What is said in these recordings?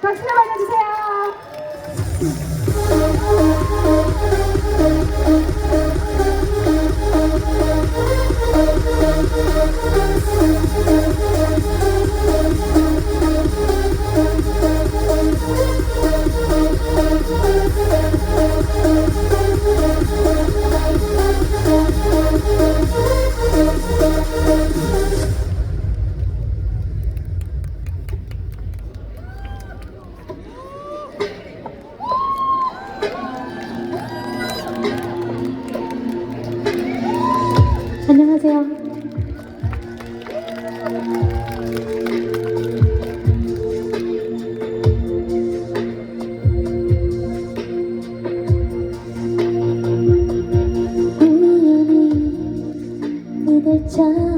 박수 한번 주세요.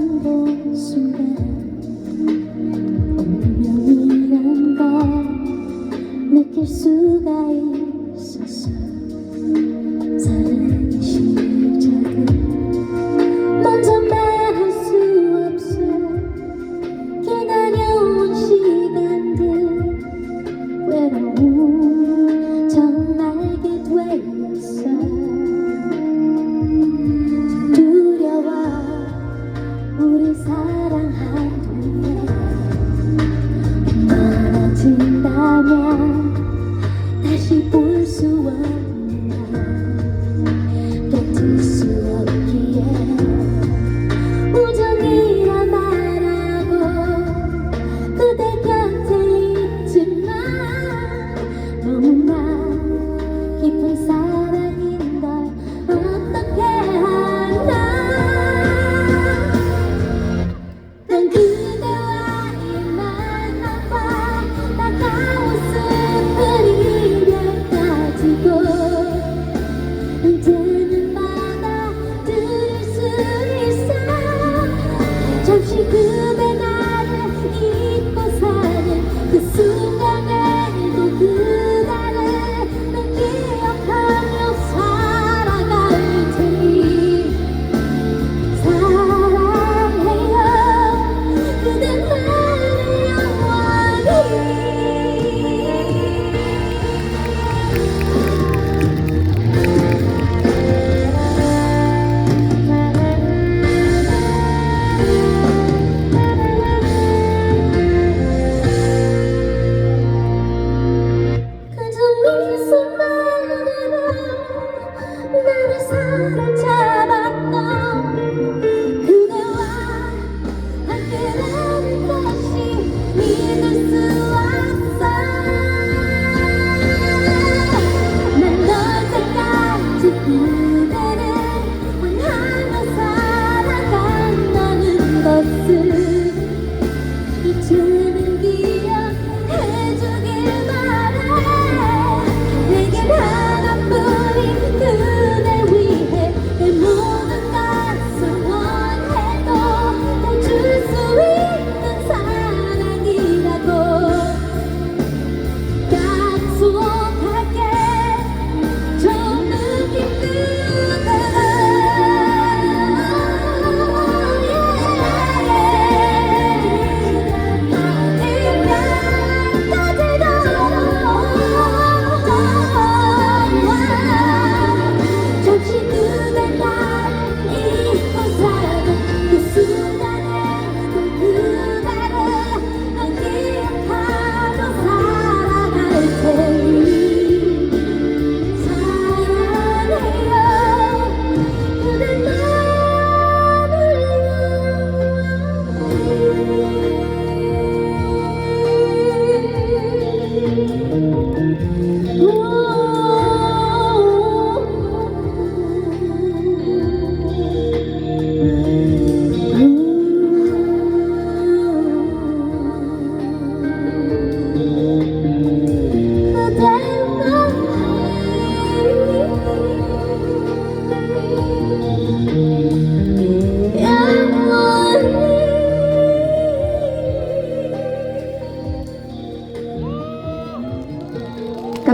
한 순간 운명이란 걸 느낄 수가 있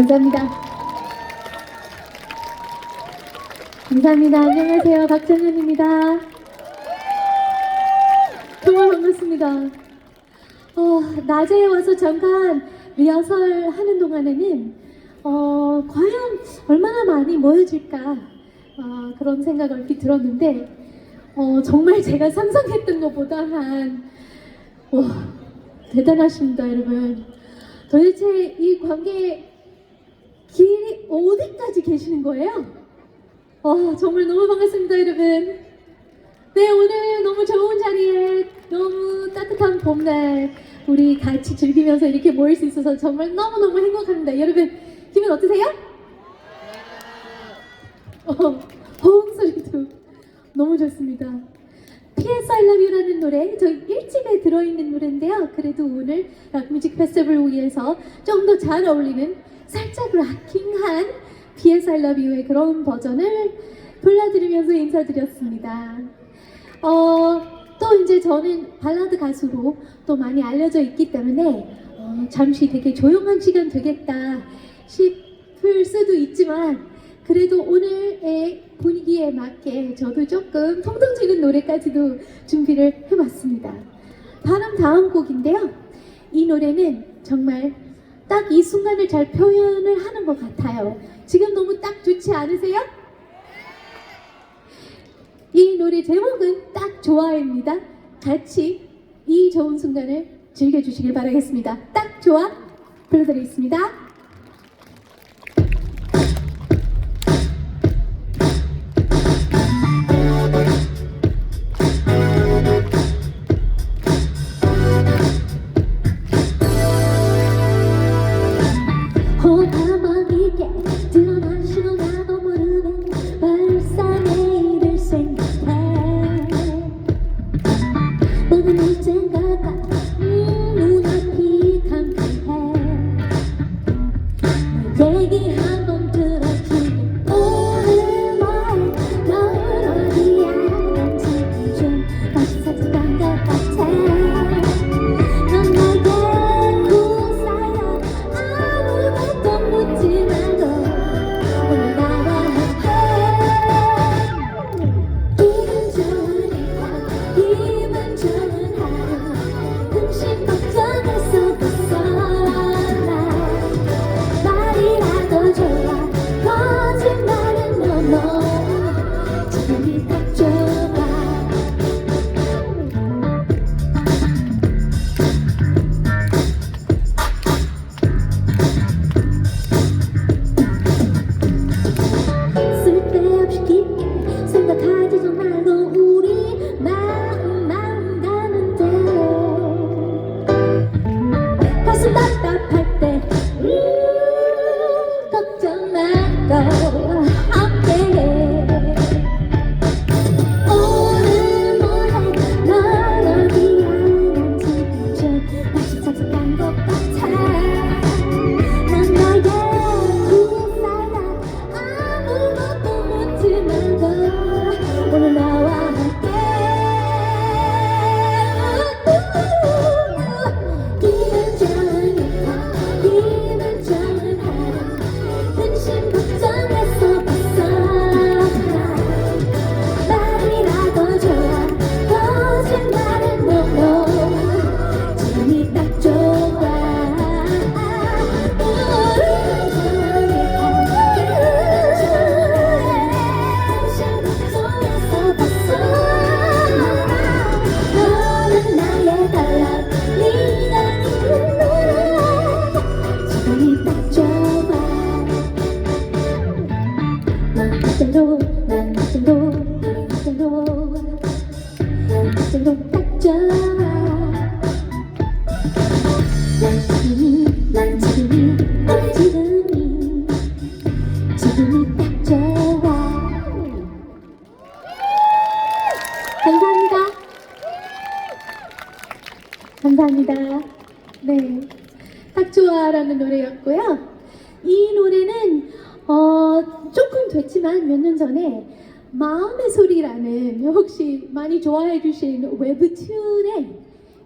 감사합니다. 감사합니다. 안녕하세요. 박정현입니다. 정말 반갑습니다. 어, 낮에 와서 잠깐 리허설 하는 동안에는 어, 과연 얼마나 많이 모여질까 어, 그런 생각을 얼핏 들었는데 어, 정말 제가 상상했던 것보다 한 와, 대단하십니다 여러분 도대체 이 관계 길이 어디까지 계시는 거예요? 어, 정말 너무 반갑습니다 여러분 네 오늘 너무 좋은 자리에 너무 따뜻한 봄날 우리 같이 즐기면서 이렇게 모일 수 있어서 정말 너무너무 행복합니다 여러분 기분 어떠세요? 어, 호응 소리도 너무 좋습니다 P.S. I Love You라는 노래 저희 1집에 들어있는 노래인데요 그래도 오늘 락 뮤직 페스티벌을 위해서 좀 더 잘 어울리는 살짝 락킹한 P.S. I Love You의 그런 버전을 불러드리면서 인사드렸습니다 어, 또 이제 저는 발라드 가수로 또 많이 알려져 있기 때문에 어, 잠시 되게 조용한 시간 되겠다 싶을 수도 있지만 그래도 오늘의 분위기에 맞게 저도 조금 통통 튀는 노래까지도 준비를 해봤습니다. 바로 다음 곡인데요. 이 노래는 정말 딱 이 순간을 잘 표현을 하는 것 같아요. 지금 너무 딱 좋지 않으세요? 이 노래 제목은 딱 좋아입니다. 같이 이 좋은 순간을 즐겨주시길 바라겠습니다. 딱 좋아 불러드리겠습니다. 다시 난그 좋아해 주신 웹툰에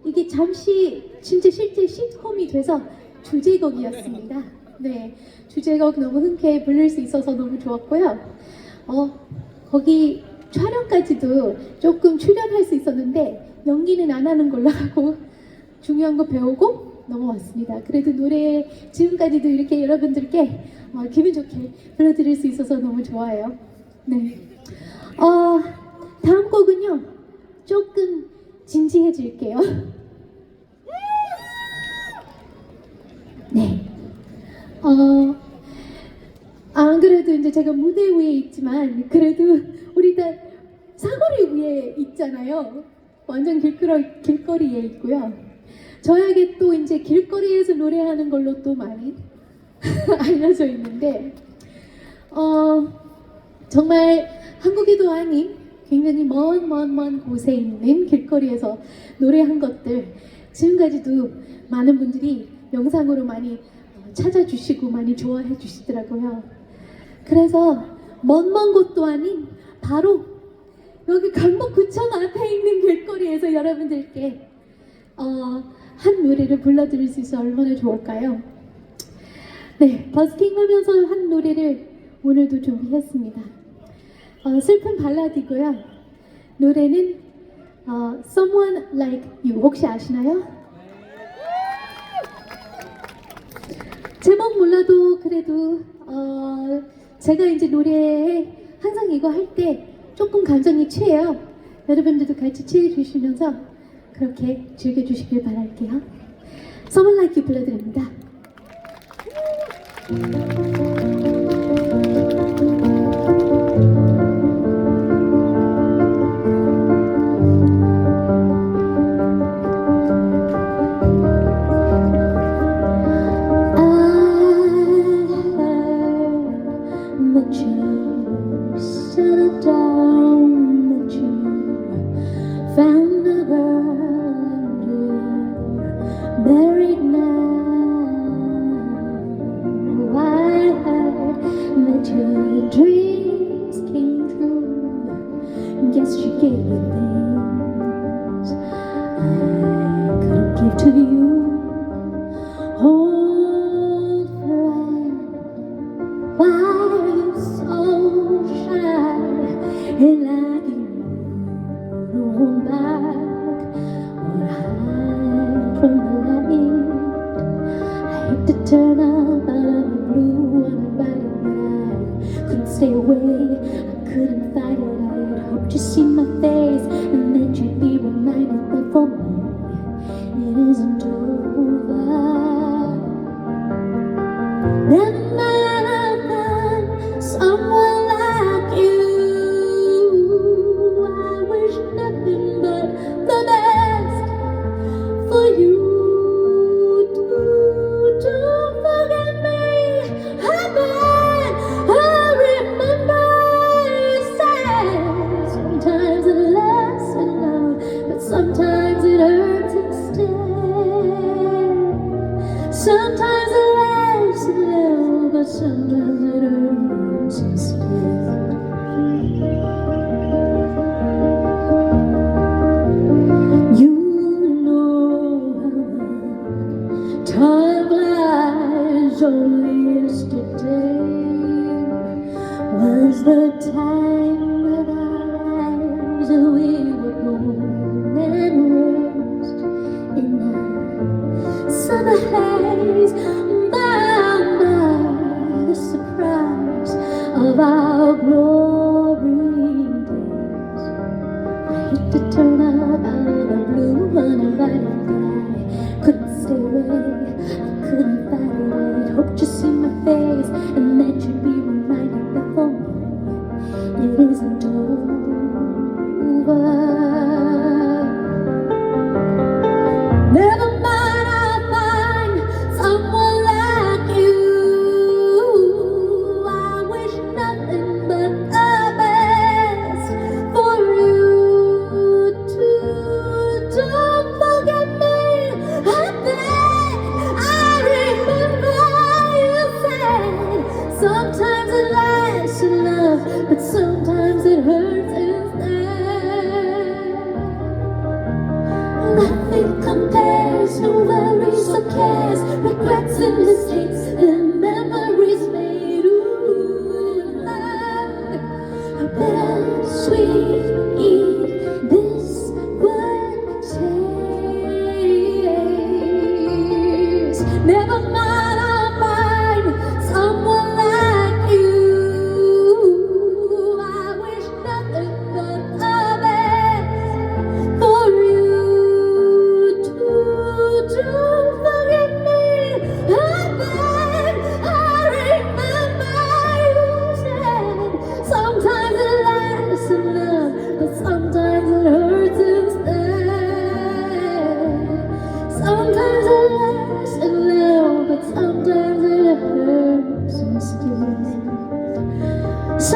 이게 잠시 진짜 실제 시트콤이 돼서 주제곡이었습니다. 네, 주제곡 너무 흔쾌히 부를 수 있어서 너무 좋았고요. 어, 거기 촬영까지도 조금 출연할 수 있었는데 연기는 안 하는 걸로 하고 중요한 거 배우고 넘어왔습니다. 그래도 노래 지금까지도 이렇게 여러분들께 어, 기분 좋게 불러드릴 수 있어서 너무 좋아요. 네. 어, 다음 곡은요. 조금 진지해질게요. 네. 어, 안 그래도 이제 제가 무대 위에 있지만 그래도 우리 다 사거리 위에 있잖아요. 완전 길거리, 길거리에 있고요. 저에게 또 이제 길거리에서 노래하는 걸로 또 많이 알려져 있는데, 어, 정말 한국에도 아닌 굉장히 먼, 먼, 먼 곳에 있는 길거리에서 노래한 것들, 지금까지도 많은 분들이 영상으로 많이 어, 찾아주시고 많이 좋아해 주시더라고요. 그래서 먼, 먼 곳도 아닌 바로 여기 강북구청 앞에 있는 길거리에서 여러분들께 어, 한 노래를 불러드릴 수 있어 얼마나 좋을까요? 네, 버스킹 하면서 한 노래를 오늘도 준비했습니다. 어, 슬픈 발라드고요. 노래는 어, Someone Like You 혹시 아시나요? 제목 몰라도 그래도 어, 제가 이제 노래에 항상 이거 할 때 조금 감정이 취해요. 여러분들도 같이 취해 주시면서 그렇게 즐겨 주시길 바랄게요. Someone Like You 불러드립니다. 烦 of the haze.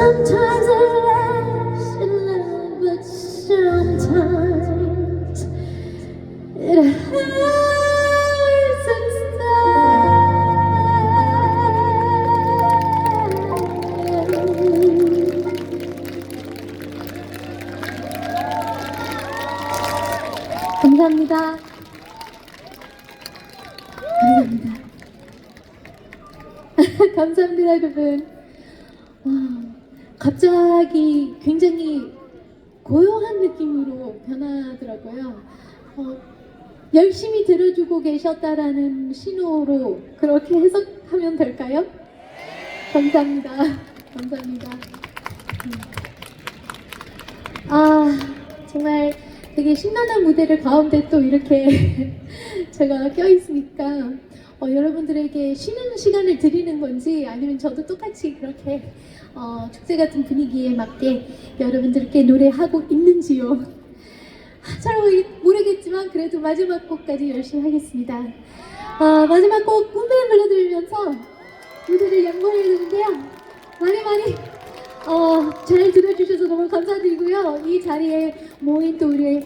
Sometimes 계셨다라는 신호로 그렇게 해석하면 될까요? 감사합니다. 감사합니다. 음. 아, 정말 되게 신나는 무대를 가운데 또 이렇게 제가 껴있으니까 어, 여러분들에게 쉬는 시간을 드리는 건지 아니면 저도 똑같이 그렇게 어, 축제 같은 분위기에 맞게 여러분들께 노래하고 있는지요. 아, 잘 모르- 모르겠지만 그래도 마지막 곡까지 열심히 하겠습니다. 아, 마지막 곡 꿈에 불러드리면서 무대를 양보해야 되는데요. 많이 많이 어, 잘 들어주셔서 너무 감사드리고요. 이 자리에 모인 또 우리의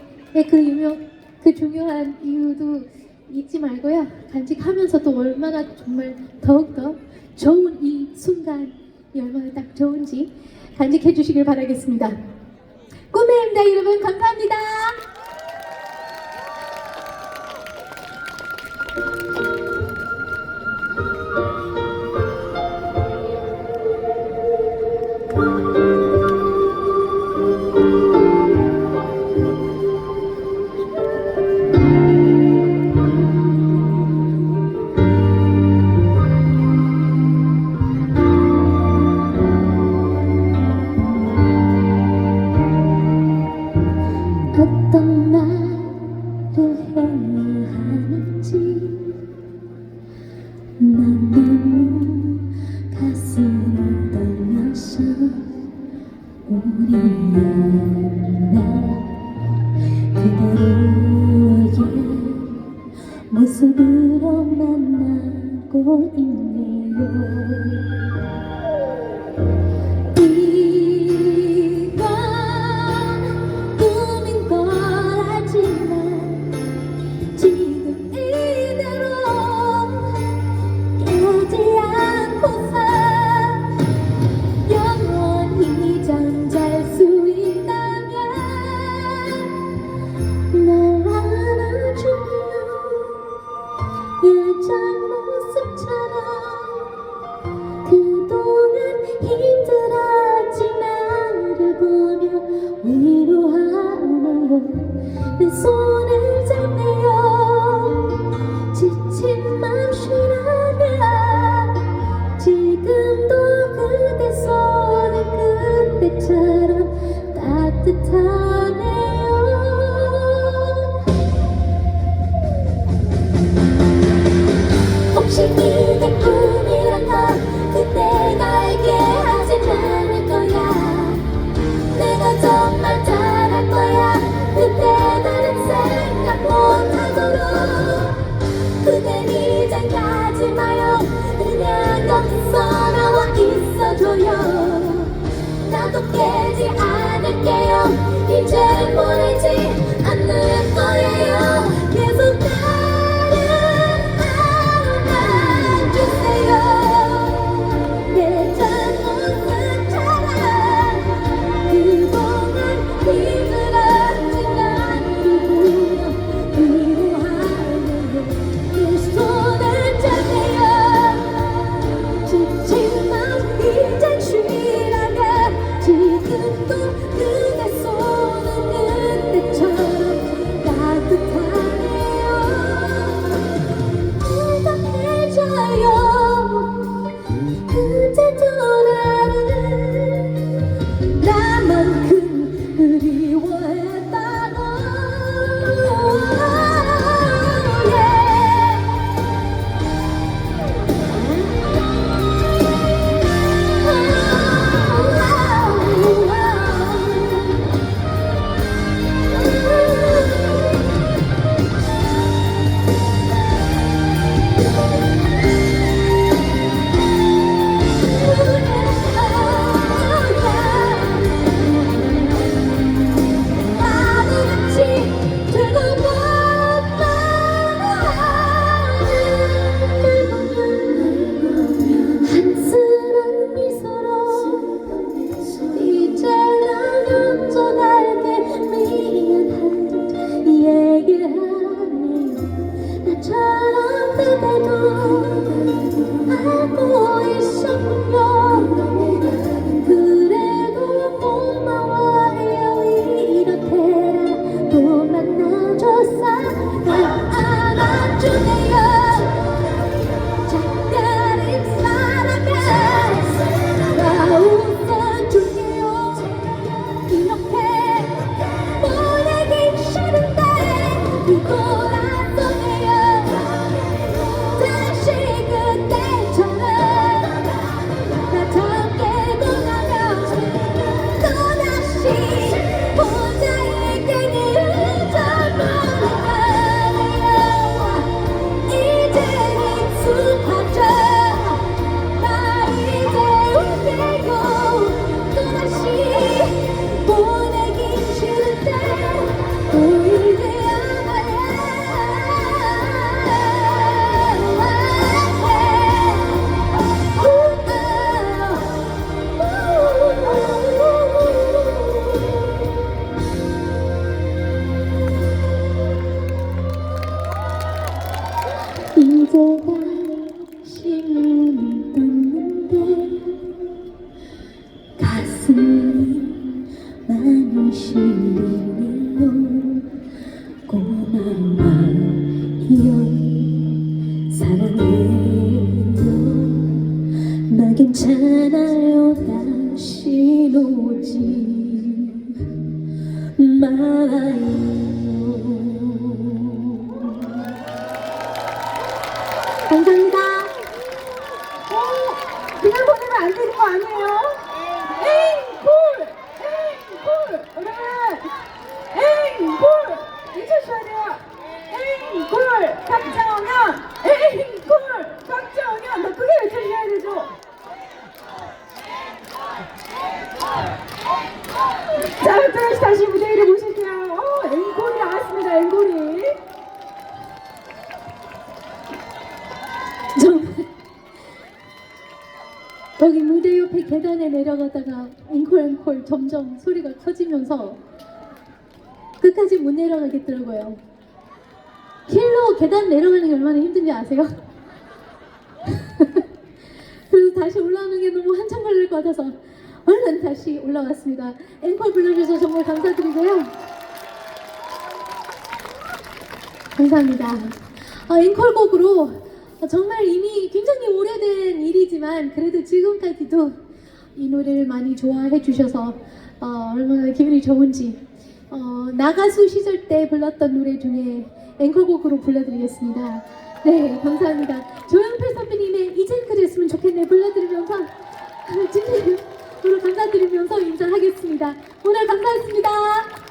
그 유명, 그 중요한 이유도 잊지 말고요. 간직하면서 또 얼마나 정말 더욱더 좋은 이 순간이 얼마나 딱 좋은지 간직해 주시길 바라겠습니다. 꿈의 임다 여러분 감사합니다. Thank you. 그댄 이젠 가지 마요. 그냥 거기서 나와 있어줘요. 나도 깨지 않을게요. 이제 보내지 Tuổi. 점점 소리가 커지면서 끝까지 못 내려가겠더라고요. 힐로 계단 내려가는 게 얼마나 힘든지 아세요? 그래서 다시 올라오는 게 너무 한참 걸릴 것 같아서 얼른 다시 올라왔습니다. 앵콜 불러주셔서 정말 감사드리고요. 감사합니다. 아, 앵콜곡으로 어, 정말 이미 굉장히 오래된 일이지만 그래도 지금까지도 이 노래를 많이 좋아해 주셔서 어, 얼마나 기분이 좋은지 어, 나가수 시절 때 불렀던 노래 중에 앵콜곡으로 불러드리겠습니다. 네, 감사합니다. 조영필 선배님의 이젠 그랬으면 좋겠네 불러드리면서 진심으로 감사드리면서 인사하겠습니다. 오늘 감사했습니다.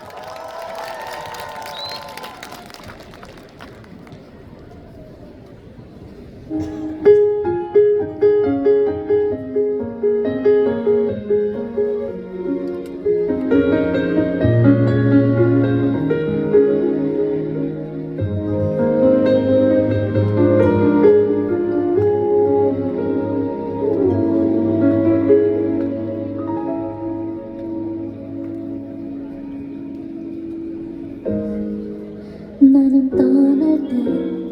나는 떠날 때